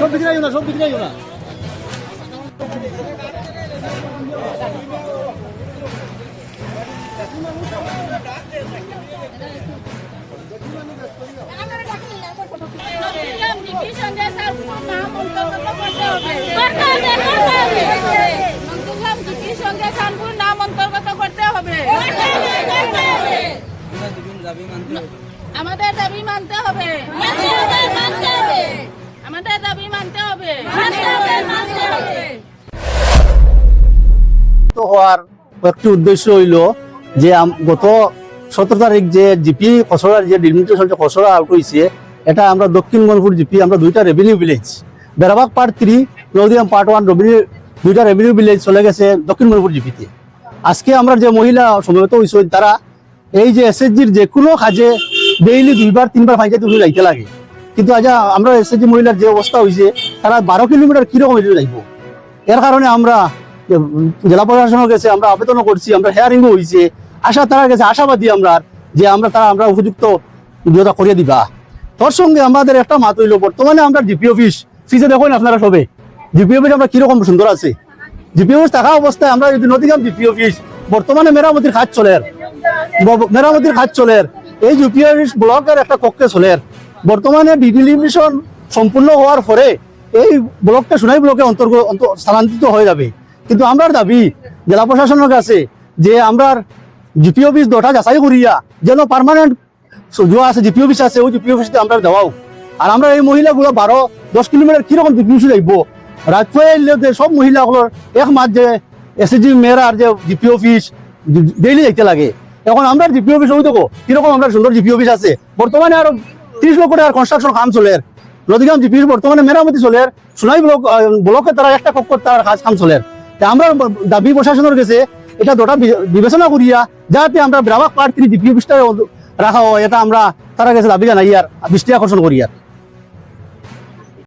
সব বিক্রি নাম অন্তর্গত করতে হবে আমাদের দাবি মানতে হবে। আমাদের দাবি মানতে হবে। তো হওয়ার একটি উদ্দেশ্য হইল যে গত সতেরো তারিখ যে জিপি খসড়ার যে ডিলিমিটেশন খসড়া আউট হয়েছে এটা আমরা দক্ষিণ মণিপুর জিপি আমরা দুইটা revenue village Berabag part three নদীয়াম part one revenue দুইটা রেভিনিউ ভিলেজ চলে গেছে দক্ষিণ মণিপুর জিপিতে। আজকে আমরা যে মহিলা সমবেত হয়েছে তারা এই যে এসএসজির যে কোনো কাজে ডেইলি দুইবার, তিনবার পঞ্চায়েত উঠে যাইতে লাগে। কিন্তু আজ আমরা এসএসজি মহিলার যে অবস্থা হয়েছে তারা বারো কিলোমিটার কীরকম এটু যাইব? এর কারণে আমরা জেলা প্রশাসনের কাছে আমরা আবেদনও করছি, আমরা হেয়ারিংও হয়েছে আশা তার কাছে আশাবাদী আমরা, যে আমরা তারা, আমরা উপযুক্ত বিরোধা করিয়ে দিবা। তোর সঙ্গে আমাদের একটা মাত হইল, বর্তমানে আমরা জিপি অফিস ফিসে দেখুন আপনারা সবে। জিপি অফিস আমরা কীরকম সুন্দর আছে? জিপি অফিস থাকা অবস্থায় আমরা যদি নদীগ্রাম জিপি অফিস বর্তমানে মেরামতির কাজ চলে। মেরামতির কাজ চলে এই অফিস ব্লকের একটা কক্ষে চলে বর্তমানে ডিডিলিমিশন সম্পূর্ণ হওয়ার পরে এই ব্লকটা সোনাই ব্লকে অন্তর্গত অন্ত- স্থানান্তরিত হয়ে যাবে। কিন্তু আমরা দাবি, জেলা প্রশাসনের কাছে যে আমরা জিপি অফিস দটা যাচাই করিয়া যেন পার্মানেন্ট যা আছে জিপি অফিস আছে, ওই জিপি অফিসে আমরা দেওয়াও। আর আমরা এই মহিলাগুলো বারো, দশ কিলোমিটার কীরকম জিপি অফিস যাইব? রাজপুরে সব মহিলাগুলোর এক মাস যে এসএসজি মেয়েরার যে জিপি অফিস ডেইলি যাইতে লাগে। এখন আমরা জিপি অফিস ওই দেখো। কীরকম আমরা সুন্দর জিপি অফিস আছে। বর্তমানে আরও ত্রিশ লক্ষ টাকার কনস্ট্রাকশন কাম চলে নদীগ্রাম জিপি বর্তমানে মেরামতি চলে সোনাই ব্লক ব্লকের ব্লকে তারা একটা কক্ষ তার কাজ কাম চলে আমরা দাবি প্রশাসনের কাছে এটা দুটা বিবেচনা করিয়া যাতে আমরা ব্রাবাক পার্ট জিপি অফিসটা রাখা হয়, এটা আমরা তারা কাছে দাবি জানাই আর বৃষ্টি আকর্ষণ করি আর।